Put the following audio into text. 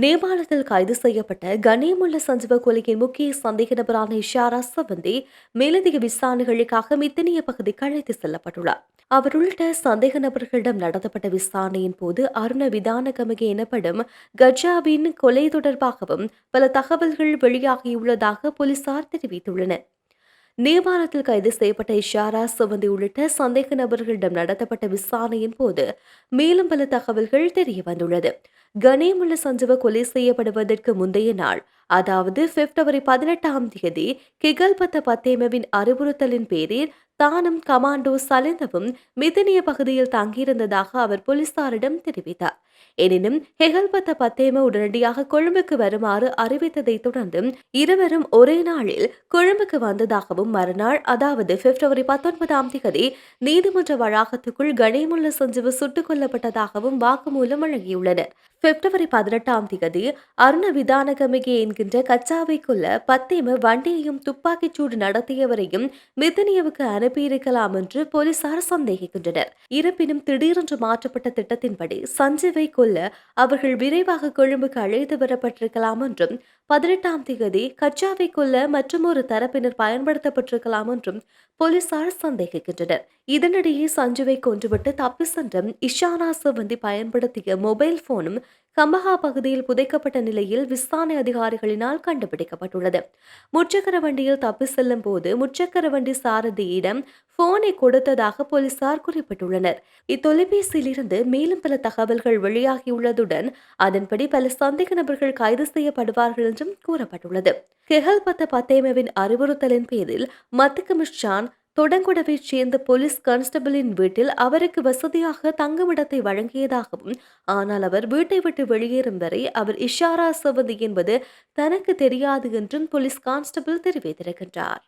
நேபாளத்தில் கைது செய்யப்பட்ட கனியமுள்ள சஞ்சீவ கொலையின் முக்கிய சந்தேக நபரான இஷாரா சவந்தி மேலதிக விசாரணைகளுக்காக மித்தனிய பகுதிக்கு அழைத்து செல்லப்பட்டுள்ளார். அவர் உள்ளிட்ட சந்தேக நபர்களிடம் நடத்தப்பட்ட விசாரணையின் போது அருண விதான விதானகமகி எனப்படும் கஜாவின் கொலை தொடர்பாகவும் பல தகவல்கள் வெளியாகியுள்ளதாக போலீசார் தெரிவித்துள்ளனர். நேபாளத்தில் கைது செய்யப்பட்ட இஷாரா சுவந்தி உள்ளிட்ட சந்தேக நபர்களிடம் நடத்தப்பட்ட விசாரணையின் போது மேலும் பல தகவல்கள் தெரிய வந்துள்ளது. கணேமுள்ள சஞ்சீவ கொலை செய்யப்படுவதற்கு முந்தைய நாள் அதாவது பிப்ரவரி பதினெட்டாம் தேதி கிகல்பத்த பத்தேமவின் அறிவுறுத்தலின் பேரில் தானும் கமாண்டோ சலிந்தவும் மிதனிய பகுதியில் தங்கியிருந்ததாக அவர் போலீசாரிடம் தெரிவித்தார். எனினும் ஹெகல்பத்த பத்தேம உடனடியாக கொழும்புக்கு வருமாறு அறிவித்ததை தொடர்ந்து இருவரும் ஒரே நாளில் கொழும்புக்கு வந்ததாகவும் மறுநாள் அதாவது பிப்ரவரி பத்தொன்பதாம் தேதி நீதிமன்ற வளாகத்துக்குள் கணேமுள்ள சஞ்சீவு சுட்டுக் கொல்லப்பட்டதாகவும் வாக்குமூலம் வழங்கியுள்ளனர். பிப்ரவரி பதினெட்டாம் தேதி அருண விதானகமிகி என்கின்ற கச்சாவைக்குள்ள கொல்ல பத்தேம வண்டியையும் துப்பாக்கிச் சூடு நடத்தியவரையும் மிதனியவுக்கு அனுப்பியிருக்கலாம் என்று போலீசார் சந்தேகிக்கின்றனர். இருப்பினும் திடீரென்று மாற்றப்பட்ட திட்டத்தின்படி சஞ்சீவை கொல்ல அவர்கள் விரைவாக கொழும்புக்கு அழைத்து வரப்பட்டிருக்கலாம் என்றும் பதினெட்டாம் தேதி கச்சாவை கொல்ல மற்றும் ஒரு தரப்பினர் பயன்படுத்தப்பட்டிருக்கலாம் என்றும் போலீசார் சந்தேகிக்கின்றனர். இதனிடையே சஞ்சுவை கொன்றுவிட்டு தப்பி சென்ற இஷானா சிவந்தி பயன்படுத்திய மொபைல் போனும் கம்பஹா பகுதியில் புதைக்கப்பட்ட நிலையில் விசாரணை அதிகாரிகளினால் கண்டுபிடிக்கப்பட்டுள்ளது. முச்சக்கர வண்டியில் தப்பி செல்லும் போது முச்சக்கர வண்டி சாரதியிடம் போனை கொடுத்ததாக போலீசார் குறிப்பிட்டுள்ளனர். இத்தொலைபேசியிலிருந்து மேலும் பல தகவல்கள் வெளியாகியுள்ளதுடன் அதன்படி பல சந்தேக நபர்கள் கைது செய்யப்படுவார்கள் என்றும் கூறப்பட்டுள்ளது. கெஹல் பத்த பத்தேமவின் அறிவுறுத்தலின் பேரில் மத்திகமிஷான் தொடங்குடவைச் சேர்ந்த போலீஸ் கான்ஸ்டபிளின் வீட்டில் அவருக்கு வசதியாக தங்குமிடத்தை வழங்கியதாகவும் ஆனால் அவர் வீட்டை விட்டு வெளியேறும் வரை அவர் இஷாரா சவதி என்பது தனக்கு தெரியாது என்றும் போலீஸ் கான்ஸ்டபிள் தெரிவித்திருக்கின்றார்.